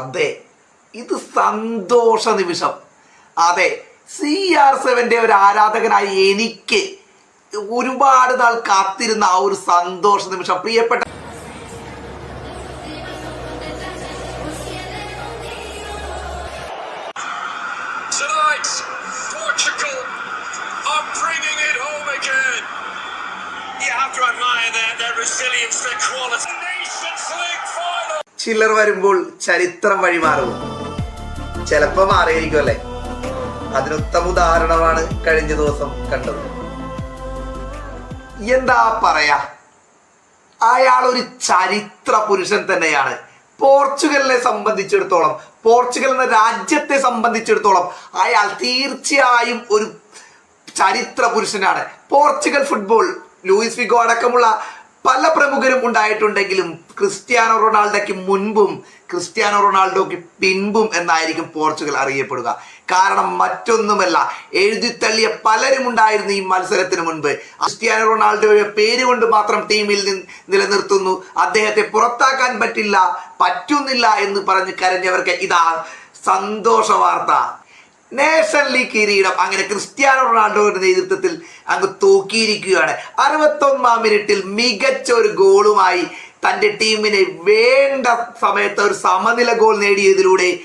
അതെ ഇത് സന്തോഷ നിമിഷം അതെ സി ആർ സെവന്റെ ഒരു ആരാധകനായി എനിക്ക് ഒരുപാട് നാൾ കാത്തിരുന്ന ആ ഒരു സന്തോഷ നിമിഷം പ്രിയപ്പെട്ട Resilience, their quality. Nations League final. ചില്ലർ വരുമ്പോൾ ചരിത്രം വഴിമാറും ചിലപ്പോ മാറിയിരിക്കും അല്ലേ? അതിനുത്തമ ഉദാഹരണമാണ് കഴിഞ്ഞ ദിവസം കണ്ടത്. എന്താ പറയാ? അയാൾ ഒരു ചരിത്ര പുരുഷൻ തന്നെയാണ്. പോർച്ചുഗലിനെ സംബന്ധിച്ചിടത്തോളം പോർച്ചുഗൽ എന്ന രാജ്യത്തെ സംബന്ധിച്ചിടത്തോളം അയാൾ തീർച്ചയായും ഒരു ചരിത്ര പുരുഷനാണ്. പോർച്ചുഗൽ ഫുട്ബോൾ ലൂയിസ് ഫിഗോ അടക്കമുള്ള പല പ്രമുഖരും ഉണ്ടായിട്ടുണ്ടെങ്കിലും ക്രിസ്ത്യാനോ റൊണാൾഡോയ്ക്ക് മുൻപും ക്രിസ്ത്യാനോ റൊണാൾഡോയ്ക്ക് പിൻപും എന്നായിരിക്കും പോർച്ചുഗൽ അറിയപ്പെടുക. കാരണം മറ്റൊന്നുമല്ല എഴുതിത്തള്ളിയ പലരും ഉണ്ടായിരുന്നു ഈ മത്സരത്തിന് മുൻപ്. ക്രിസ്ത്യാനോ റൊണാൾഡോയുടെ പേര് കൊണ്ട് മാത്രം ടീമിൽ നിന്ന് നിലനിർത്തുന്നു. അദ്ദേഹത്തെ പുറത്താക്കാൻ പറ്റില്ല പറ്റുന്നില്ല എന്ന് പറഞ്ഞ് കരഞ്ഞവർക്ക് ഇതാ സന്തോഷ വാർത്ത നേഷൻ ലീഗ് കിരീടം അങ്ങനെ ക്രിസ്ത്യാനോ റൊണാൾഡോയുടെ നേതൃത്വത്തിൽ അങ്ങ് തൂക്കിയിരിക്കുകയാണ്. അറുപത്തൊന്നാം മിനിറ്റിൽ മികച്ച ഒരു ഗോളുമായി തന്റെ ടീമിനെ വേണ്ട സമയത്ത് ഒരു സമനില ഗോൾ നേടിയതിലൂടെ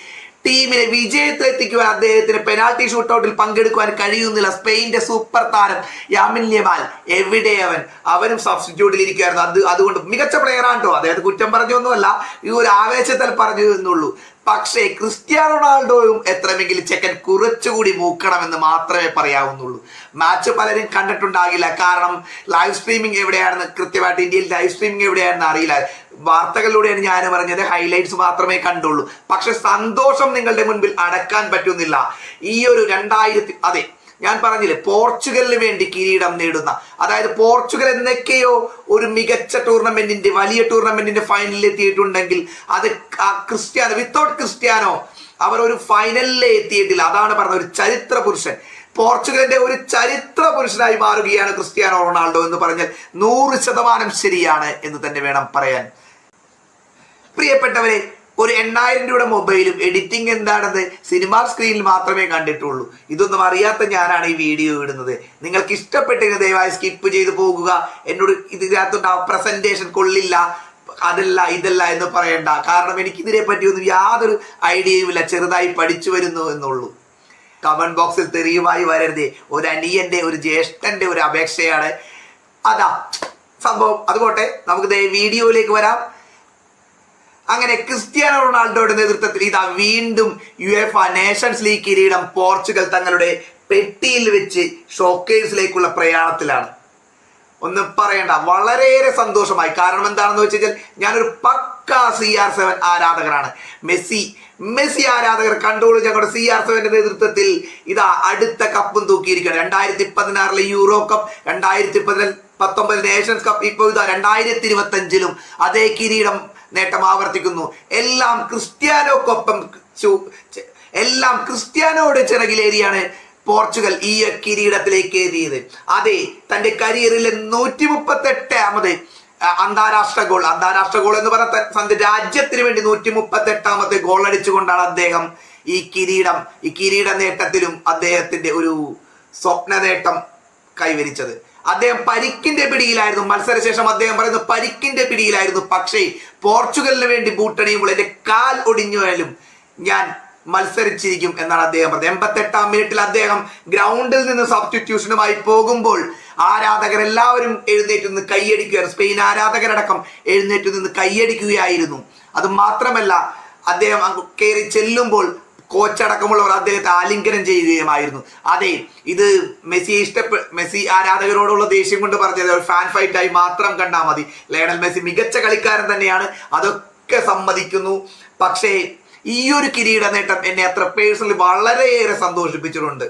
ടീമിനെ വിജയത്തിലെത്തിക്കുവാൻ അദ്ദേഹത്തിന് പെനാൽറ്റി ഷൂട്ടൗട്ടിൽ പങ്കെടുക്കുവാൻ കഴിയുന്നില്ല. സ്പെയിന്റെ സൂപ്പർ താരം യാമിൻ യമാൽ എവിടെ അവൻ? അവനും സബ്സ്റ്റിറ്റ്യൂട്ടിൽ ഇരിക്കുകയായിരുന്നു. അത് അതുകൊണ്ട് മികച്ച പ്ലെയറാണ് കേട്ടോ അദ്ദേഹത്തെ കുറ്റം പറഞ്ഞൊന്നുമല്ല. ഈ ഒരു ആവേശത്തിൽ പറഞ്ഞു എന്നുള്ളൂ പക്ഷേ ക്രിസ്ത്യാനോ റൊണാൾഡോയും എത്രമെങ്കിലും ചെക്കൻ കുറച്ചുകൂടി മൂക്കണമെന്ന് മാത്രമേ പറയാവുന്നുള്ളൂ. മാച്ച് പലരും കണ്ടിട്ടുണ്ടാകില്ല. കാരണം ലൈവ് സ്ട്രീമിംഗ് എവിടെയാണെന്ന് കൃത്യമായിട്ട് ഇന്ത്യയിൽ ലൈവ് സ്ട്രീമിംഗ് എവിടെയാണെന്ന് അറിയില്ല. വാർത്തകളിലൂടെയാണ് ഞാൻ പറഞ്ഞത് ഹൈലൈറ്റ്സ് മാത്രമേ കണ്ടുള്ളൂ. പക്ഷെ സന്തോഷം നിങ്ങളുടെ മുൻപിൽ അടക്കാൻ പറ്റുന്നില്ല. ഈ ഒരു രണ്ടായിരത്തി അതെ ഞാൻ പറഞ്ഞില്ലേ പോർച്ചുഗലിന് വേണ്ടി കിരീടം നേടുന്ന അതായത് പോർച്ചുഗൽ എന്നൊക്കെയോ ഒരു മികച്ച ടൂർണമെന്റിന്റെ വലിയ ടൂർണമെന്റിന്റെ ഫൈനലിൽ എത്തിയിട്ടുണ്ടെങ്കിൽ അത് ക്രിസ്ത്യാനോ വിത്തൗട്ട് ക്രിസ്ത്യാനോ അവർ ഒരു ഫൈനലിൽ എത്തിയിട്ടില്ല. അതാണ് പറഞ്ഞത് ഒരു ചരിത്ര പുരുഷൻ. പോർച്ചുഗലിന്റെ ഒരു ചരിത്ര പുരുഷനായി മാറുകയാണ് ക്രിസ്ത്യാനോ റൊണാൾഡോ എന്ന് പറഞ്ഞാൽ നൂറ് ശതമാനം ശരിയാണ് എന്ന് തന്നെ വേണം പറയാൻ. പ്രിയപ്പെട്ടവരെ ഒരു എണ്ണായിരം രൂപയുടെ മൊബൈലും എഡിറ്റിംഗ് എന്താണെന്ന് സിനിമാ സ്ക്രീനിൽ മാത്രമേ കണ്ടിട്ടുള്ളൂ. ഇതൊന്നും അറിയാത്ത ഞാനാണ് ഈ വീഡിയോ ഇടുന്നത്. നിങ്ങൾക്ക് ഇഷ്ടപ്പെട്ടിരുന്ന ദയവായി സ്കിപ്പ് ചെയ്ത് പോകുക. എന്നോട് ഇതിനകത്തുണ്ടാവും പ്രസന്റേഷൻ കൊള്ളില്ല അതല്ല ഇതല്ല എന്ന് പറയണ്ട. കാരണം എനിക്ക് ഇതിനെ പറ്റിയൊന്നും യാതൊരു ഐഡിയയും ഇല്ല ചെറുതായി പഠിച്ചു വരുന്നു എന്നുള്ളൂ. കമന്റ് ബോക്സിൽ തെറിയുമായി വരരുത്. ഒരു അനിയന്റെ ഒരു ജ്യേഷ്ഠന്റെ ഒരു അപേക്ഷയാണ്. അതാ സംഭവം. അതുപോട്ടെ നമുക്ക് വീഡിയോയിലേക്ക് വരാം. അങ്ങനെ ക്രിസ്ത്യാനോ റൊണാൾഡോയുടെ നേതൃത്വത്തിൽ ഇതാ വീണ്ടും യു എഫ് നേഷൻസ് ലീഗ് കിരീടം പോർച്ചുഗൽ തങ്ങളുടെ പെട്ടിയിൽ വെച്ച് ഷോക്കേഴ്സിലേക്കുള്ള പ്രയാണത്തിലാണ്. ഒന്ന് പറയണ്ട വളരെയേറെ സന്തോഷമായി. കാരണം എന്താണെന്ന് വെച്ച് കഴിഞ്ഞാൽ ഞാനൊരു പക്ക സി ആർ സെവൻ ആരാധകരാണ് മെസ്സി മെസ്സി ആരാധകർ കണ്ടോളൂ ഞങ്ങളുടെ സി ആർ സെവന്റെ നേതൃത്വത്തിൽ ഇതാ അടുത്ത കപ്പും തൂക്കിയിരിക്കുകയാണ്. രണ്ടായിരത്തി പതിനാറിലെ യൂറോ കപ്പ് രണ്ടായിരത്തി പതിന പത്തൊമ്പത് നേഷൻസ് കപ്പ് ഇപ്പോൾ ഇതാ രണ്ടായിരത്തി ഇരുപത്തി അഞ്ചിലും അതേ കിരീടം നേട്ടം ആവർത്തിക്കുന്നു. എല്ലാം ക്രിസ്ത്യാനോക്കൊപ്പം എല്ലാം ക്രിസ്ത്യാനോയുടെ ചിറകിലേറിയാണ് പോർച്ചുഗൽ ഈ കിരീടത്തിലേക്ക് എത്തിയത് അതെ തന്റെ കരിയറിലെ നൂറ്റി മുപ്പത്തെട്ടാമത് അന്താരാഷ്ട്ര ഗോൾ. അന്താരാഷ്ട്ര ഗോൾ എന്ന് പറഞ്ഞ തന്റെ രാജ്യത്തിന് വേണ്ടി നൂറ്റി മുപ്പത്തെട്ടാമത്തെ ഗോൾ അടിച്ചുകൊണ്ടാണ് അദ്ദേഹം ഈ കിരീടം ഈ കിരീട നേട്ടത്തിലും അദ്ദേഹത്തിന്റെ ഒരു സ്വപ്ന നേട്ടം കൈവരിച്ചത്. അദ്ദേഹം പരിക്കിന്റെ പിടിയിലായിരുന്നു. മത്സരശേഷം അദ്ദേഹം പറയുന്നത് പരിക്കിന്റെ പിടിയിലായിരുന്നു. പക്ഷേ പോർച്ചുഗലിന് വേണ്ടി ബൂട്ടണിയുമ്പോൾ എന്റെ കാൽ ഒടിഞ്ഞാലും ഞാൻ മത്സരിച്ചിരിക്കും എന്നാണ് അദ്ദേഹം പറഞ്ഞത്. എൺപത്തെട്ടാം മിനിറ്റിൽ അദ്ദേഹം ഗ്രൗണ്ടിൽ നിന്ന് സബ്സ്റ്റിറ്റ്യൂഷനുമായി പോകുമ്പോൾ ആരാധകർ എല്ലാവരും എഴുന്നേറ്റ് നിന്ന് കൈയടിക്കുകയായിരുന്നു. സ്പെയിൻ ആരാധകരടക്കം എഴുന്നേറ്റ് നിന്ന് കൈയടിക്കുകയായിരുന്നു. അത് മാത്രമല്ല അദ്ദേഹം കയറി ചെല്ലുമ്പോൾ കോച്ചടക്കമുള്ളവർ അദ്ദേഹത്തെ ആലിംഗനം ചെയ്യുകയുമായിരുന്നു. അതെ ഇത് മെസ്സി ഇഷ്ടപ്പെ മെസ്സി ആരാധകരോടുള്ള ദേഷ്യം കൊണ്ട് പറഞ്ഞത് ഒരു ഫാൻ ഫൈറ്റായി മാത്രം കണ്ടാൽ മതി. ലയണൽ മെസ്സി മികച്ച കളിക്കാരൻ തന്നെയാണ് അതൊക്കെ സമ്മതിക്കുന്നു. പക്ഷേ ഈ ഒരു കിരീട നേട്ടം എന്നെ അത്ര പേഴ്സണലി വളരെയേറെ സന്തോഷിപ്പിച്ചിട്ടുണ്ട്.